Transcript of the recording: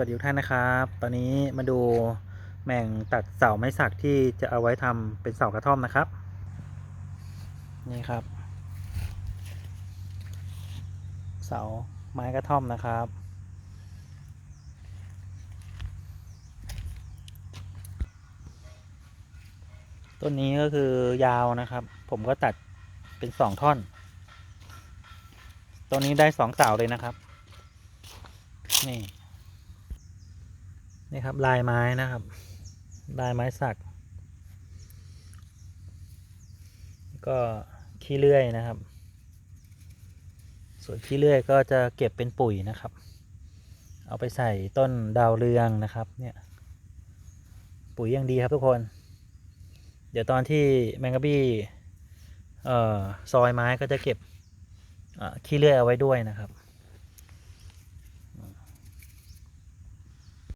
วัสดีทุกท่านนะครับ ตอนนี้มาดูแม่งตัดเสาไม้สักที่จะเอาไว้ทำเป็นเสากระท่อมนะครับ นี่ครับ เสาไม้กระท่อมนะครับ ต้นนี้ก็คือยาวนะครับ ผมก็ตัดเป็นสองท่อน ต้นนี้ได้สองเสาเลยนะครับ นี่ นี่ครับลายไม้นะครับ ลายไม้สัก ก็ขี้เลื่อยนะครับ ส่วนขี้เลื่อยก็จะเก็บเป็นปุ๋ยนะครับ เอาไปใส่ต้นดาวเรืองนะครับเนี่ยปุ๋ยยังดีครับทุกคน เดี๋ยวตอนที่แมงกะบี้ซอยไม้ก็จะเก็บขี้เลื่อยเอาไว้ด้วยนะครับ